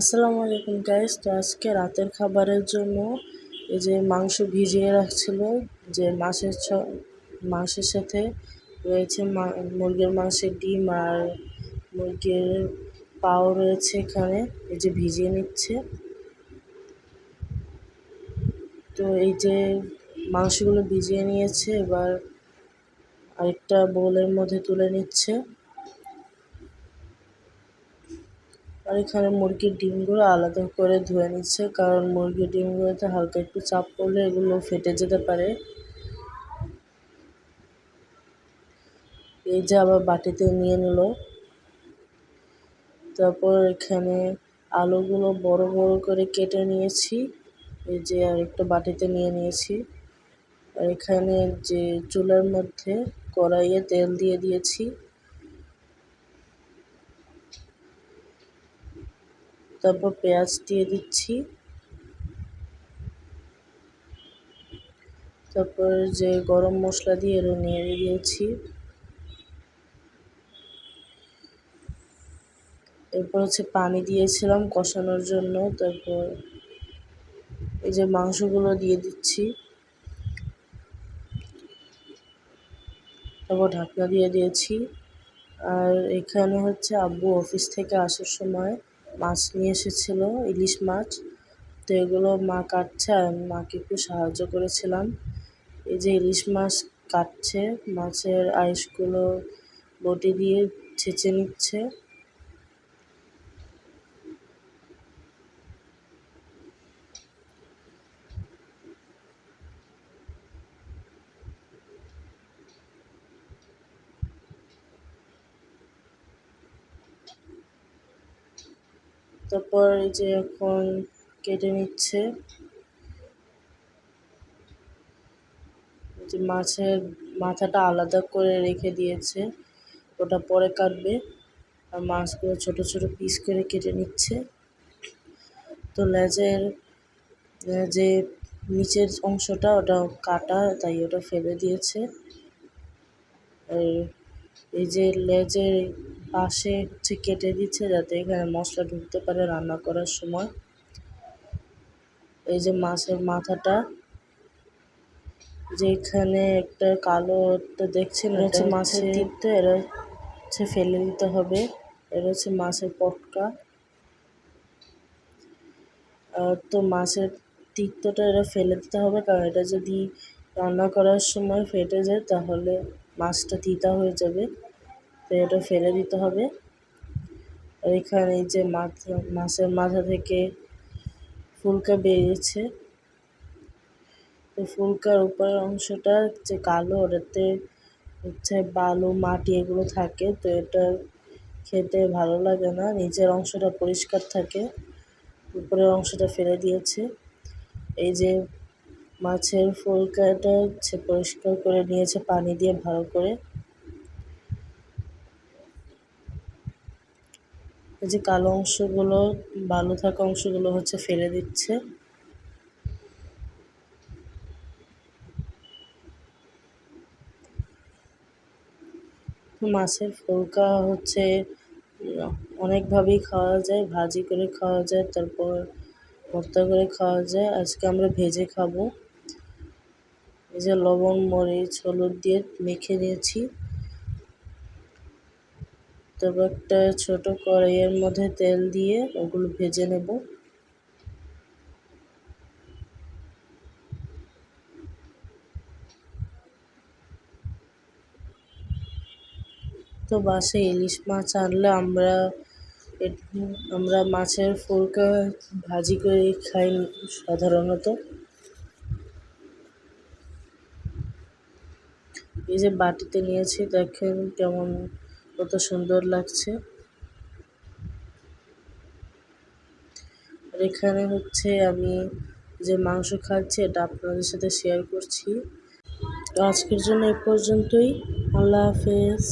আসসালামু আলাইকুম গাইস তো আজকে রাতের খাবারের জন্য এই যে মাংস ভিজিয়ে রাখছিল, যে মাছের মাংসের সাথে রয়েছে মুরগির মাংসের ডিম আর মুরগির পাও রয়েছে এখানে, এই যে ভিজিয়ে নিচ্ছে। তো এই যে মাংসগুলো ভিজিয়ে নিয়েছে, এবার আরেকটা বোলের মধ্যে তুলে নিচ্ছে। আর এখানে মুরগির ডিমগুলো আলাদা করে ধুয়ে নিচ্ছে, কারণ মুরগির ডিমগুলোতে হালকা একটু চাপ পড়লে এগুলো ফেটে যেতে পারে। এই যে আবার বাটিতে নিয়ে নিল। তারপর এখানে আলুগুলো বড় বড় করে কেটে নিয়েছি। এই যে আরেকটা বাটিতে নিয়ে নিয়েছি। আর এখানে যে চুলার মধ্যে কড়াইয়ে তেল দিয়ে দিয়েছি। তারপর পেঁয়াজ দিয়ে দিচ্ছি। তারপর যে গরম মশলা দিয়ে এরও নিয়ে দিয়েছি। এরপর হচ্ছে পানি দিয়েছিলাম কষানোর জন্য। তারপর এই যে মাংসগুলো দিয়ে দিচ্ছি। তারপর ঢাকনা দিয়ে দিয়েছি। আর এখানে হচ্ছে আব্বু অফিস থেকে আসার সময় মাছ নিয়ে এসেছিল, ইলিশ মাছ। তো এগুলো মা কাটছে আর মাকে একটু সাহায্য করেছিলাম। এই যে ইলিশ মাছ কাটছে, মাছের আইসগুলো বটি দিয়ে ছেঁচে নিচ্ছে। তারপর এই যে এখন কেটে নিচ্ছে। যে মাছের মাথাটা আলাদা করে রেখে দিয়েছে, ওটা পরে কাটবে। আর মাছগুলো ছোট ছোট পিস করে কেটে নিচ্ছে। তো লেজের, যে নিচের অংশটা ওটা কাটা, তাই ওটা ফেলে দিয়েছে। আর এই যে লেজের পাশে হচ্ছে কেটে দিচ্ছে যাতে এখানে মশলা ঢুকতে পারে রান্না করার সময়। এই যে মাছের মাথাটা যে এখানে একটা কালো একটা দেখছেন হচ্ছে মাছের তীর্থ এরা হচ্ছে ফেলে দিতে হবে। এটা হচ্ছে মাছের পটকা। তো মাছের তিক্তটা এটা ফেলে দিতে হবে কারণ এটা যদি রান্না করার সময় ফেটে যায় তাহলে মাছটা তিতা হয়ে যাবে। তো এটা ফেলে দিতে হবে। আর এখানে যে মাথা মাছের মাথা থেকে ফুলকা বেরিয়েছে। তো ফুলকার উপরের অংশটা যে কালো, ওটাতে হচ্ছে বালু, মাটি এগুলো থাকে, তো এটা খেতে ভালো লাগে না। নিচের অংশটা পরিষ্কার থাকে, উপরের অংশটা ফেলে দিয়েছে। এই যে মাছের ফুলকাটা হচ্ছে পরিষ্কার করে নিয়েছে, পানি দিয়ে ভালো করে। যে কালো অংশগুলো ভালো থাকা অংশগুলো হচ্ছে ফেলে দিচ্ছে। মাছের ফুলকা হচ্ছে, অনেকভাবেই খাওয়া যায়, ভাজি করে খাওয়া যায়, তারপর ভর্তা করে খাওয়া যায়। আজকে আমরা ভেজে খাব। এই যে লবণ, মরিচ, হলুদ দিয়ে মেখে নিয়েছি। তারপর একটা ছোট কড়াইয়ের মধ্যে তেল দিয়ে ওগুলো ভেজে নেব। তো বাসে ইলিশ মাছ আনলে আমরা আমরা মাছের ফুলকা ভাজি করে খাই সাধারণত। এই যে বাটিতে নিয়েছি, দেখেন কেমন কত সুন্দর লাগছে। আর এখানে হচ্ছে আমি যে মাংস খাচ্ছি, এটা আপনাদের সাথে শেয়ার করছি। তো আজকের জন্য এ পর্যন্তই। আল্লাহ হাফেজ।